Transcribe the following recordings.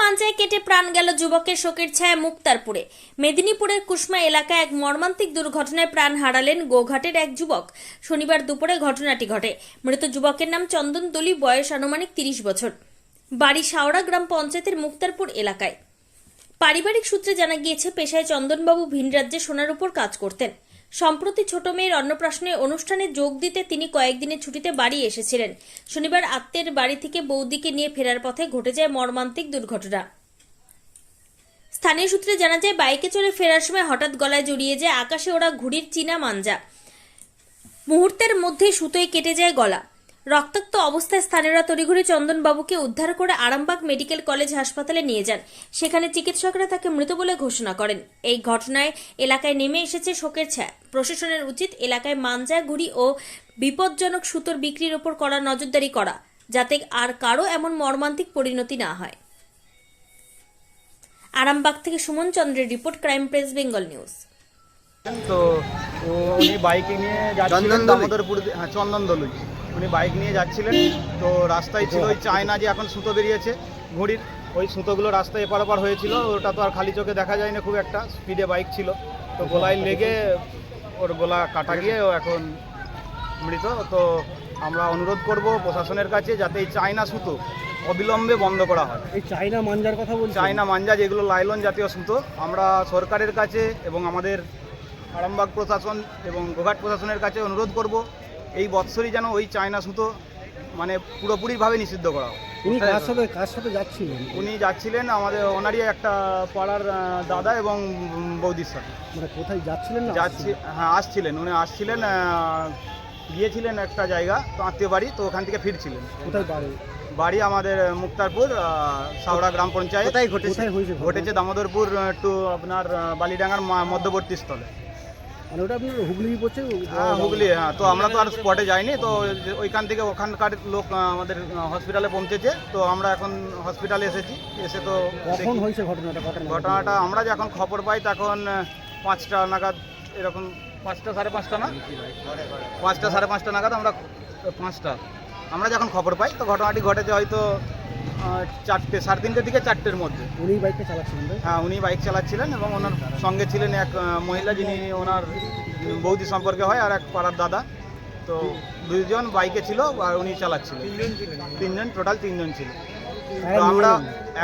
মাঞ্জায় কেটে প্রাণ গেল যুবকের শোকের ছায়া মুক্তারপুরে। মেদিনীপুরের কুসমা এলাকায় এক মর্মান্তিক দুর্ঘটনায় প্রাণ হারালেন গোঘাটের এক যুবক। শনিবার দুপুরে ঘটনাটি ঘটে। মৃত যুবকের নাম চন্দন দলি, বয়স আনুমানিক তিরিশ বছর। বাড়ি শাওড়া গ্রাম পঞ্চায়েতের মুক্তারপুর এলাকায়। পারিবারিক সূত্রে জানা গিয়েছে, পেশায় চন্দনবাবু ভিন রাজ্যে সোনার উপর কাজ করতেন। সম্প্রতি ছোট মেয়ের অন্নপ্রাশনে অনুষ্ঠানে যোগ দিতে তিনি কয়েকদিনের ছুটিতে বাড়ি এসেছিলেন। শনিবার আত্মের বাড়ি থেকে বৌদিকে নিয়ে ফেরার পথে ঘটে যায় মর্মান্তিক দুর্ঘটনা। স্থানীয় সূত্রে জানা যায়, বাইকে চলে ফেরার সময় হঠাৎ গলায় জড়িয়ে যায় আকাশে ওরা ঘুড়ির চীনা মাঞ্জা। মুহূর্তের মধ্যে সুতোয় কেটে যায় গলা। রক্তাক্ত অবস্থায় স্থানীয়রা তড়িঘড়ি চন্দনবাবুকে উদ্ধার করে আরামবাগ মেডিকেল কলেজ হাসপাতালে নিয়ে যান। সেখানে চিকিৎসকরা তাকে মৃত বলে ঘোষণা করেন। এই ঘটনায় এলাকায় নেমে এসেছে শোকের ছায়া। প্রশাসনের উচিত এলাকায় মাঞ্জা ঘুড়ি ও বিপজ্জনক সুতোর বিক্রির ওপর কড়া নজরদারি করা যাতে আর কারও এমন মর্মান্তিক পরিণতি না হয়। আরামবাগ থেকে সুমন চন্দ্রের report crime press Bengal news. তো উনি বাইকে নিয়ে যাচ্ছিলেন দামোদরপুর হ্যাঁ চন্দন দলুই উনি বাইক নিয়ে যাচ্ছিলেন। তো রাস্তায় ছিল ওই চায়না যে এখন সুতো বেরিয়েছে ঘুড়ির ওই সুতোগুলো রাস্তায় এপার ওপার হয়েছিল। ওটা তো আর খালি চোখে দেখা যায় না খুব একটা স্পিডে বাইক ছিল। তো গোলায় লেগে ওর গোলা কাটা গিয়ে ও এখন মৃত। তো আমরা অনুরোধ করব প্রশাসনের কাছে যাতে এই চায়না সুতো অবিলম্বে বন্ধ করা হয়। এই চাইনা মাঞ্জার কথা বলছি চায়না মাঞ্জা যেগুলো লাইলন জাতীয় সুতো আমরা সরকারের কাছে এবং আমাদের আরামবাগ প্রশাসন এবং গোঘাট প্রশাসনের কাছে অনুরোধ করব এই বৎসরই যেন ওই চায়না সুতো মানে পুরোপুরিভাবে নিষিদ্ধ করা হয় উনি কার সাথে কার সাথে যাচ্ছিলেন? উনি যাচ্ছিলেন আমাদের ওনারই একটা পাড়ার দাদা এবং বৌদির সাথে। মানে কোথায় যাচ্ছিলেন যাচ্ছি হ্যাঁ আসছিলেন। উনি আসছিলেন গিয়েছিলেন একটা জায়গা তো আত্মীয় বাড়ি তো ওখান থেকে ফিরছিলেন। কোথায় বাড়ি? বাড়ি আমাদের মুক্তারপুর আহ, সাউড়া গ্রাম পঞ্চায়েত। কোথায় ঘটেছে? ঘটেছে দামোদরপুর টু আপনার বালিডাঙ্গার মা- মধ্যবর্তী স্থলে। মানে ওটা আপনার হুগলি পড়ছে? হ্যাঁ হুগলি হ্যাঁ তো আমরা তো আর স্পটে যাইনি তো ওইখান থেকে ওখানকার লোক আমাদের হসপিটালে পৌঁছেছে তো আমরা এখন হসপিটালে এসেছি এসে তো কখন হয়েছে ঘটনাটা? ঘটনাটা আমরা যখন খবর পাই তখন পাঁচটা নাগাদ এরকম পাঁচটা সাড়ে পাঁচটা না? পাঁচটা সাড়ে পাঁচটা নাগাদ আমরা পাঁচটা। আমরা যখন খবর পাই তো ঘটনাটি ঘটেছে হয়তো চারটে সাড়ে তিনটের দিকে চারটের মধ্যে। উনি বাইকটা চালাচ্ছিলেন হ্যাঁ উনি বাইক চালাচ্ছিলেন এবং ওনার সঙ্গে ছিলেন এক মহিলা যিনি ওনার বৌদি সম্পর্কে হয় আর এক পাড়ার দাদা। তো দুইজন বাইকে ছিল আর উনি চালাচ্ছিলেন। তিনজন টোটাল তিনজন ছিল। তো আমরা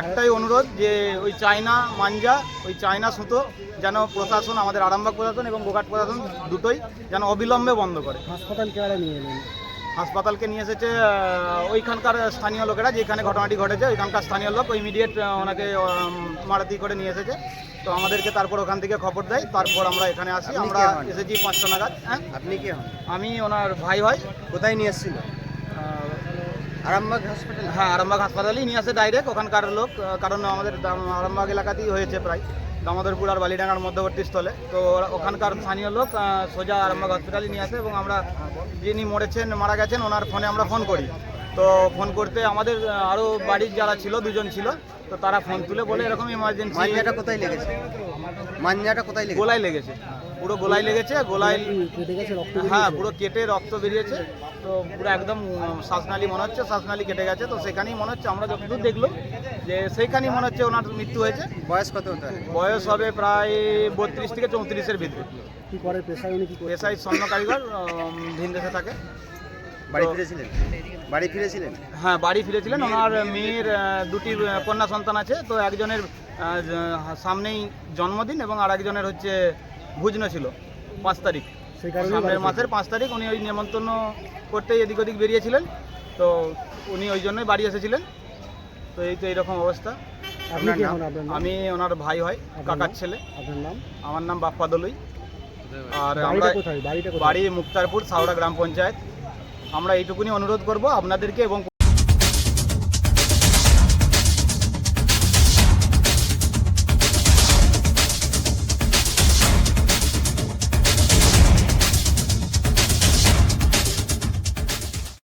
একটাই অনুরোধ যে ওই চায়না মাঞ্জা ওই চায়না সুতো যেন প্রশাসন আমাদের আরামবাগ প্রশাসন এবং গোঘাট প্রশাসন দুটোই যেন অবিলম্বে বন্ধ করে। হাসপাতাল কেয়ারে নিয়ে এলেন। হাসপাতালকে নিয়ে এসেছে ওইখানকার স্থানীয় লোকেরা যেখানে ঘটনাটি ঘটেছে ওইখানকার স্থানীয় লোক ইমিডিয়েট ওনাকে মারাতি করে নিয়ে এসেছে। তো আমাদেরকে তারপর ওখান থেকে খবর দেয় তারপর আমরা এখানে আসি আমরা এসেছি পাঁচটা নাগাদ। হ্যাঁ? আপনি কে হন? আমি ওনার ভাই ভাই। কোথায় নিয়ে এসেছিল? আরামবাগ হাসপাতাল? হ্যাঁ আরামবাগ হাসপাতালেই নিয়ে আসে ডাইরেক্ট ওখানকার লোক কারণ আমাদের আরামবাগ এলাকাতেই হয়েছে প্রায়। দামোদরপুর আর বালিডাঙ্গার মধ্যবর্তী স্থলে। তো ওখানকার স্থানীয় লোক সোজা আরামবাগ হসপিটালে নিয়ে আসে এবং আমরা যিনি মরেছেন মারা গেছেন ওনার ফোনে আমরা ফোন করি। তো ফোন করতে আমাদের আরও বাড়ির যারা ছিল দুজন ছিল তো তারা ফোন তুলে বলে এরকম ইমার্জেন্সি মাঞ্জাটা কোথায় লেগেছে? মাঞ্জাটা কোথায় লেগেছে? গোলায় লেগেছে। পুরো গোলায় লেগেছে গোলায় হ্যাঁ পুরো কেটে রক্ত বেরিয়েছে। তো পুরো একদম শ্বাসনালী মনে হচ্ছে শ্বাসনালী কেটে গেছে। তো সেখানেই মনে হচ্ছে আমরা যতদূর দেখল যে সেইখানেই মনে হচ্ছে ওনার মৃত্যু হয়েছে। বয়স কত হতে বয়স হবে প্রায় বত্রিশ থেকে চৌত্রিশের ভিতরে। কি করে? পেশায় উনি কি করে পেশায় স্বর্ণ কারিগর ভিন দেশে থাকে। বাড়ি ফিরেছিলেন? বাড়ি ফিরেছিলেন? হ্যাঁ বাড়ি ফিরেছিলেন। ওনার মেয়ের দুটি কন্যা সন্তান আছে। তো একজনের সামনেই জন্মদিন এবং আর একজনের হচ্ছে ভুজনো ছিল পাঁচ তারিখ। সামনের মাসের পাঁচ তারিখ উনি ওই নেমন্তন্ন করতে এদিক ওদিক বেরিয়েছিলেন। তো উনি ওই জন্যই বাড়ি এসেছিলেন। তো এই তো এইরকম অবস্থা। আপনার নাম? আমি ওনার ভাই হয় কাকার ছেলে। আপনার নাম? আমার নাম বাপ্পা দলুই। আর আমরা বাড়ি মুক্তারপুর সাউড়া গ্রাম পঞ্চায়েত। আমরা এইটুকুনি অনুরোধ করব আপনাদেরকে এবং